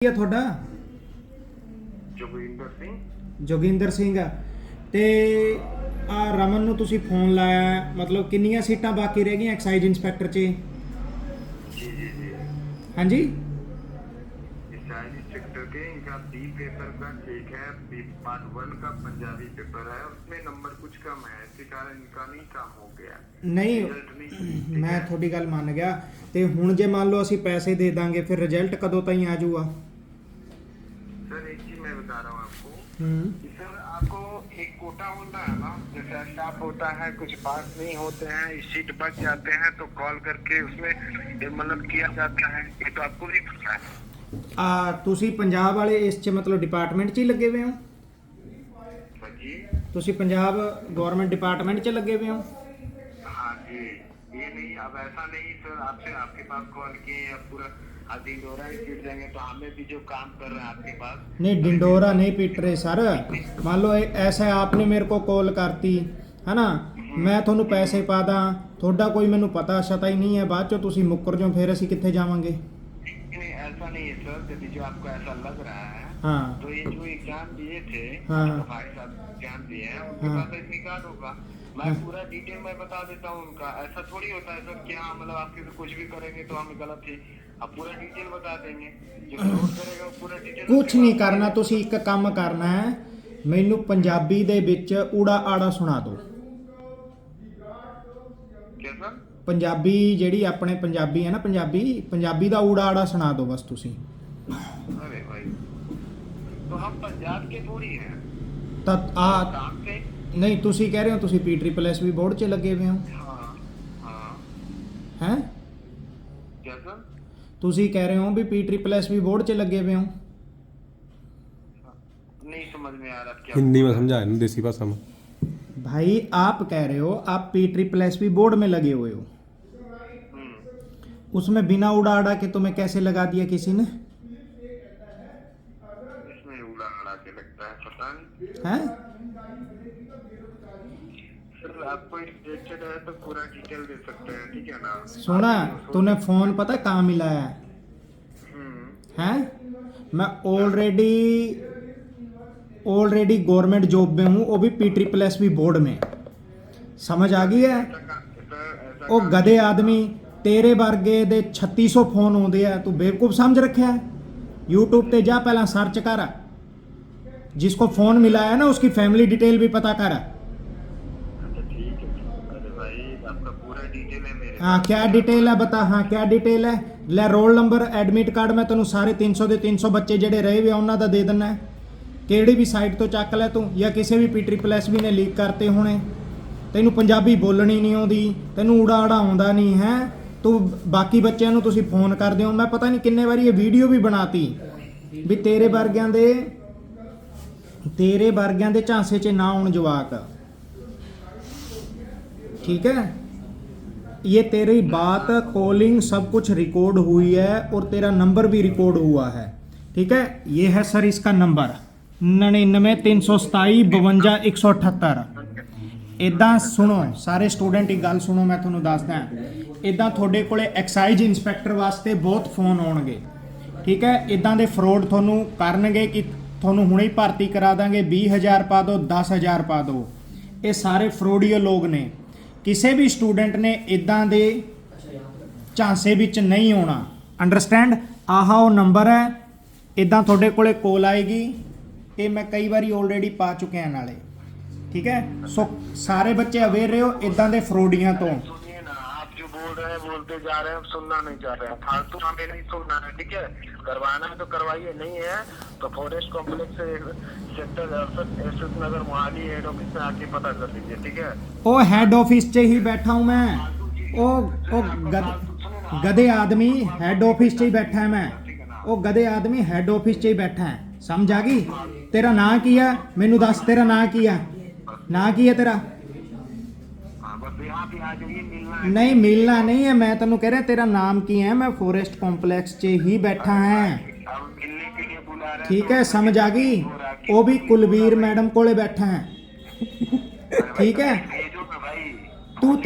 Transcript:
ਕੀ ਹੈ ਤੁਹਾਡਾ ਜੋਗਿੰਦਰ ਸਿੰਘ ਜੋਗਿੰਦਰ ਸਿੰਘ ਤੇ ਆ ਰਮਨ ਨੂੰ ਤੁਸੀਂ ਫੋਨ ਲਾਇਆ ਹੈ। ਮਤਲਬ ਕਿੰਨੀਆਂ ਸੀਟਾਂ ਬਾਕੀ ਰਹਿ ਗਈਆਂ ਐਕਸਾਈਜ਼ ਇੰਸਪੈਕਟਰ 'ਚ जी जी जी ਹਾਂਜੀ इसाई सेक्टर के इनका बी पेपर का ठीक है बी पार्ट वन का पंजाबी पेपर है उसमें नंबर कुछ कम है इसी कारण इनका नहीं काम हो गया ਨਹੀਂ रिजल्ट नहीं ठीक ਮੈਂ है? ਤੁਹਾਡੀ ਗੱਲ ਮੰਨ ਗਿਆ ਤੇ ਹੁਣ ਜੇ ਮੰਨ ਲਓ ਅਸੀਂ ਪੈਸੇ ਦੇ ਦਾਂਗੇ ਫਿਰ ਰਿਜ਼ਲਟ ਕਦੋਂ ਤਾਈਂ ਆ ਜਾਊਗਾ सर एक चीज मैं बता रहा हूँ आपको ਹੂੰ कि सर आपको एक कोटा होता है ना जैसे स्टाफ होता है कुछ पास नहीं होते हैं सीट बच जाते हैं तो कॉल करके उसमें ये मतलब किया जाता है ये तो आपको भी पता है ਆ ਤੁਸੀਂ ਪੰਜਾਬ ਵਾਲੇ ਇਸ 'ਚ ਮਤਲਬ ਡਿਪਾਰਟਮੈਂਟ 'ਚ ਹੀ ਲੱਗੇ ਹੋਏ ਹੋ हाँ जी ਤੁਸੀਂ ਪੰਜਾਬ ਗਵਰਨਮੈਂਟ ਡਿਪਾਰਟਮੈਂਟ 'ਚ ਲੱਗੇ ਹੋਏ ਹੋ हाँ जी ये नहीं अब ऐसा नहीं सर आपसे आपके पास कॉल किए अब पूरा आदि दोहरा ही सीट देंगे तो हमें भी जो काम कर रहे हैं आपके पास नहीं डिंडोरा नहीं पीट रहे सर मान लो ए- ऐसा आपने मेरे को कॉल करती ਹੈ ਨਾ ਮੈਂ ਤੁਹਾਨੂੰ ਪੈਸੇ ਪਾ ਦਾਂ ਤੁਹਾਡਾ ਕੋਈ ਮੈਨੂੰ ਪਤਾ ਸ਼ਤਾ ਹੀ ਨਹੀਂ ਹੈ ਬਾਅਦ ਚੋਂ ਤੁਸੀਂ ਮੁੱਕਰ ਜਾਓ ਫਿਰ ਅਸੀਂ ਕਿੱਥੇ ਜਾਵਾਂਗੇ नहीं ऐसा नहीं है सर यदि जो आपको ऐसा लग रहा है ਹਾਂ तो ये जो एग्जाम दिए थे हाँ। तो भाई साहब एग्जाम दिए हैं उनके हाँ। पास एडमिट कार्ड होगा मैं पूरा डिटेल में बता देता हूँ उनका ऐसा थोड़ी होता है सर कि हाँ मतलब आपके से कुछ भी करेंगे तो हमें गलत ही अब पूरा डिटेल बता देंगे जो फ्रॉड करेगा वो पूरा डिटेल ਕੁਝ ਨਹੀਂ ਕਰਨਾ ਤੁਸੀਂ ਇੱਕ ਕੰਮ ਕਰਨਾ ਹੈ ਮੈਨੂੰ ਪੰਜਾਬੀ ਦੇ ਵਿੱਚ ਊੜਾ ਆੜਾ ਸੁਣਾ ਦਿਓ क्या सर ਪੰਜਾਬੀ ਜਿਹੜੀ ਆਪਣੇ ਪੰਜਾਬੀ ਹੈ ਨਾ ਪੰਜਾਬੀ ਪੰਜਾਬੀ ਦਾ ਊੜਾ ਆੜਾ ਸੁਣਾ ਦਿਓ ਬਸ ਤੁਸੀਂ अरे भाई तो हम पंजाब के थोड़ी हैं ਤਾਂ ਆ काम से ਨਹੀਂ ਤੁਸੀਂ ਕਹਿ ਰਹੇ ਹੋ ਤੁਸੀਂ P triple S V board 'ਚ ਲੱਗੇ ਹੋਏ ਹੋ हाँ हाँ ਹੈ क्या सर ਤੁਸੀਂ ਕਹਿ ਰਹੇ ਹੋ ਵੀ P triple S V board 'ਚ ਲੱਗੇ ਹੋਏ ਹੋ नहीं समझ में आ रहा क्या हिंदी में समझाए ना देसी भाषा में भाई आप कह रहे हो आप P triple S P board में लगे हुए हो हम्म उसमें बिना उड़ा अड़ा के तुम्हें कैसे लगा दिया किसी ने अड़ा के लगता है पता नहीं हैं सर आपको इंटरेस्टेड है तो पूरा डिटेल दे सकते हैं ठीक है ना सुना तूने फोन पता कहाँ मिलाया है हम्म हैं मैं ऑलरेडी ऑलरेडी गवर्नमेंट जॉब में हूँ वो भी P triple S P board में समझ आ गई है ऐसा का- सर ऐसा ਉਹ काम- ਗਧੇ ਆਦਮੀ ਤੇਰੇ ਵਰਗੇ ਦੇ 3600 ਫੋਨ ਆਉਂਦੇ ਆ ਤੂੰ ਬੇਵਕੂਫ ਸਮਝ ਰੱਖਿਆ ਹੈ YouTube ਤੇ ਜਾ ਪਹਿਲਾਂ ਸਰਚ ਕਰ जिसको फोन मिला है ना उसकी फैमिली डिटेल भी पता कर अच्छा ठीक है अरे भाई आपका पूरा डिटेल है मेरे हाँ क्या डिटेल है बता हाँ क्या डिटेल है ਲੈ ਰੋਲ ਨੰਬਰ ਐਡਮਿਟ ਕਾਰਡ ਮੈਂ ਤੈਨੂੰ ਸਾਰੇ 300 ਦੇ 300 ਬੱਚੇ ਜਿਹੜੇ ਰਹੇ ਵੇ ਆ, ਉਹਨਾਂ ਦਾ ਦੇ ਦਿੰਨਾ ਹੈ। ਕਿਹੜੀ ਵੀ ਸਾਈਟ ਤੋਂ ਚੱਕ ਲੈ ਤੂੰ ਜਾਂ ਕਿਸੇ ਵੀ ਪੀਟ੍ਰਿਪਲ ਵੀ ਨੇ ਲੀਕ ਕਰਤੇ ਹੋਣੇ ਤੈਨੂੰ ਪੰਜਾਬੀ ਬੋਲਣੀ ਨਹੀਂ ਆਉਂਦੀ ਤੈਨੂੰ ਊੜਾ ਆੜਾ ਆਉਂਦਾ ਨਹੀਂ ਹੈ ਤੂੰ ਬਾਕੀ ਬੱਚਿਆਂ ਨੂੰ ਤੁਸੀਂ ਫੋਨ ਕਰਦੇ ਹੋ ਮੈਂ ਪਤਾ ਨਹੀਂ ਕਿੰਨੇ ਵਾਰੀ ਇਹ ਵੀਡੀਓ ਵੀ ਬਣਾਤੀ ਵੀ ਤੇਰੇ ਵਰਗਿਆਂ ਦੇ ਤੇਰੇ ਵਰਗਿਆਂ ਦੇ ਝਾਂਸੇ 'ਚ ਨਾ ਆਉਣ ਜਵਾਕ ठीक है ये तेरी बात कॉलिंग सब कुछ रिकॉर्ड हुई है और तेरा नंबर भी रिकॉर्ड हुआ है ठीक है ये है सर इसका नंबर नड़िन्नवे तीन सौ सताई ਬਵੰਜਾ 178 ਇਦਾਂ ਸੁਣੋ ਸਾਰੇ ਸਟੂਡੈਂਟ ਇੱਕ ਗੱਲ ਸੁਣੋ ਮੈਂ ਤੁਹਾਨੂੰ ਦੱਸਦਾ ਇਦਾਂ ਤੁਹਾਡੇ ਕੋਲੇ ਐਕਸਾਈਜ਼ ਇੰਸਪੈਕਟਰ ਵਾਸਤੇ ਬਹੁਤ ਫੋਨ ਆਉਣਗੇ ਠੀਕ ਹੈ ਇਦਾਂ ਦੇ ਫਰੋਡ ਤੁਹਾਨੂੰ ਕਰਨਗੇ ਕਿ ਤੁਹਾਨੂੰ ਹੁਣੇ ਹੀ ਭਰਤੀ ਕਰਾ ਦਾਂਗੇ 20000 ਪਾ ਦਿਓ 10000 ਪਾ ਦਿਓ। ਇਹ ਸਾਰੇ ਫਰੋਡੀਓ ਲੋਕ ਨੇ। ਕਿਸੇ ਵੀ ਸਟੂਡੈਂਟ ਨੇ ਇਦਾਂ ਦੇ ਝਾਂਸੇ ਵਿੱਚ ਨਹੀਂ ਆਉਣਾ। ਅੰਡਰਸਟੈਂਡ ਆਹਾ ਉਹ ਨੰਬਰ ਹੈ। ਇਦਾਂ ਤੁਹਾਡੇ ਕੋਲੇ ਕੋਲ ਆਏਗੀ। ਇਹ ਮੈਂ ਕਈ ਵਾਰੀ ਆਲਰੇਡੀ ਪਾ ਚੁੱਕਿਆ ਨਾਲੇ। ਠੀਕ ਹੈ? ਸੋ ਸਾਰੇ ਬੱਚੇ ਅਵੇਅਰ ਹੋ ਇਦਾਂ ਦੇ ਫਰੋਡੀਆਂ ਤੋਂ। बोल रहे हैं बोलते जा रहे हैं हम सुनना नहीं चाह रहे हैं फालतू हमें नहीं सुनना है ठीक है करवाना है तो करवाइए नहीं है तो फॉरेस्ट कॉम्प्लेक्स से sector S Nagar Mohali head office में आके पता कर लीजिए ठीक है ਉਹ ਹੈਡ ਆਫਿਸ 'ਚ ਹੀ ਬੈਠਾ ਹੂੰ ਮੈਂ ਉਹ ਉਹ ਗਧ- ਗਧੇ ਆਦਮੀ ਹੈਡ ਆਫਿਸ 'ਚ ਹੀ ਬੈਠਾ ਹੈ ਮੈਂ ਉਹ ਗਧੇ ਆਦਮੀ ਹੈਡ ਆਫਿਸ 'ਚ ਹੀ ਬੈਠਾ ਹੈ ਸਮਝ ਆ ਗਈ ਤੇਰਾ ਨਾਂ ਕੀ ਹੈ ਮੈਨੂੰ ਦੱਸ ਤੇਰਾ ਨਾਂ ਕੀ ਹੈ ਨਾਂ ਕੀ ਹੈ ਤੇਰਾ बिहार बिहार जाइए मिलना है नहीं मिलना नहीं है मैं तेन कह रहा तेरा नाम की है मैं फॉरेस्ट कॉम्प्लेक्स च ही बैठा है हम मिलने के लिए बुला रहे हैं, ठीक है समझ आ गई वो भी कुलवीर मैडम कोले बैठा है ठीक है भेजो ना भाई तू ते-